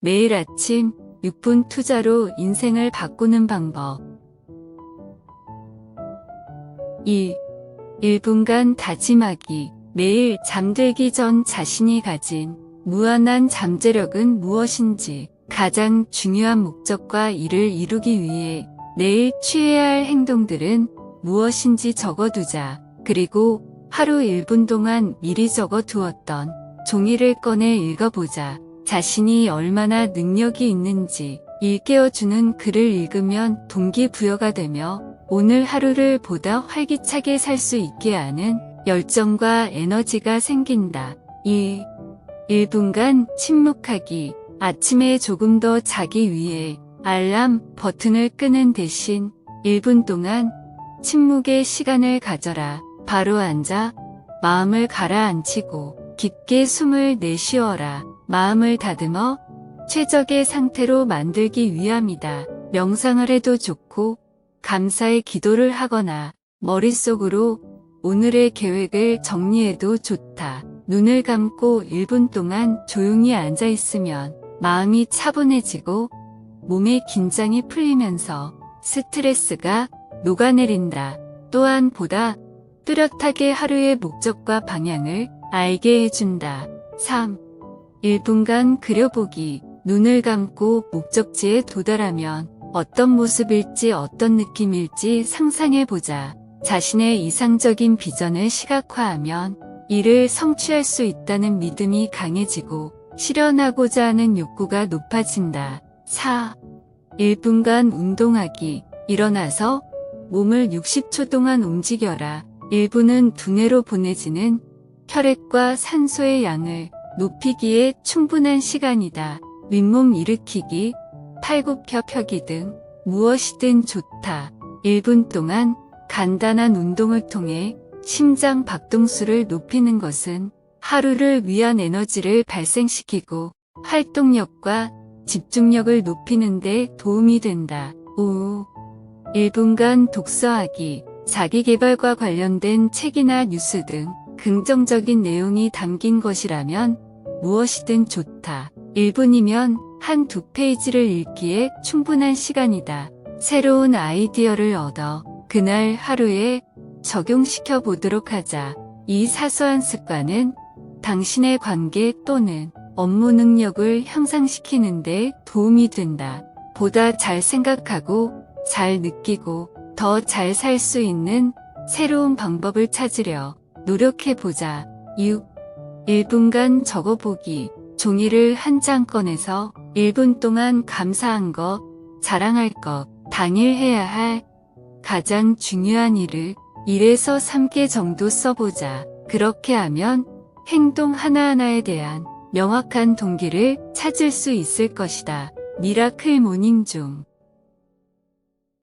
매일 아침 6분 투자로 인생을 바꾸는 방법. 1. 1분간 다짐하기. 매일 잠들기 전 자신이 가진 무한한 잠재력은 무엇인지 가장 중요한 목적과 이를 이루기 위해 내일 취해야 할 행동들은 무엇인지 적어두자. 그리고 하루 1분 동안 미리 적어 두었던 종이를 꺼내 읽어보자. 자신이 얼마나 능력이 있는지 일깨워주는 글을 읽으면 동기부여가 되며 오늘 하루를 보다 활기차게 살 수 있게 하는 열정과 에너지가 생긴다. 2. 1분간 침묵하기. 아침에 조금 더 자기 위해 알람 버튼을 끄는 대신 1분 동안 침묵의 시간을 가져라. 바로 앉아 마음을 가라앉히고 깊게 숨을 내쉬어라. 마음을 다듬어 최적의 상태로 만들기 위함이다. 명상을 해도 좋고 감사의 기도를 하거나 머릿속으로 오늘의 계획을 정리해도 좋다. 눈을 감고 1분 동안 조용히 앉아 있으면 마음이 차분해지고 몸의 긴장이 풀리면서 스트레스가 녹아내린다. 또한 보다 뚜렷하게 하루의 목적과 방향을 알게 해준다. 3. 1분간 그려보기. 눈을 감고 목적지에 도달하면 어떤 모습일지 어떤 느낌일지 상상해보자. 자신의 이상적인 비전을 시각화하면 이를 성취할 수 있다는 믿음이 강해지고 실현하고자 하는 욕구가 높아진다. 4. 1분간 운동하기. 일어나서 몸을 60초 동안 움직여라. 1분은 두뇌로 보내지는 혈액과 산소의 양을 높이기에 충분한 시간이다. 윗몸 일으키기, 팔굽혀 펴기 등 무엇이든 좋다. 1분 동안 간단한 운동을 통해 심장 박동수를 높이는 것은 하루를 위한 에너지를 발생시키고 활동력과 집중력을 높이는 데 도움이 된다. 5. 1분간 독서하기. 자기개발과 관련된 책이나 뉴스 등 긍정적인 내용이 담긴 것이라면 무엇이든 좋다. 1분이면 한 두 페이지를 읽기에 충분한 시간이다. 새로운 아이디어를 얻어 그날 하루에 적용시켜 보도록 하자. 이 사소한 습관은 당신의 관계 또는 업무 능력을 향상시키는데 도움이 된다. 보다 잘 생각하고 잘 느끼고 더 잘 살 수 있는 새로운 방법을 찾으려 노력해보자. 6. 1분간 적어보기. 종이를 한 장 꺼내서 1분 동안 감사한 것, 자랑할 것, 당일 해야 할 가장 중요한 일을 1에서 3개 정도 써보자. 그렇게 하면 행동 하나하나에 대한 명확한 동기를 찾을 수 있을 것이다. 미라클 모닝 중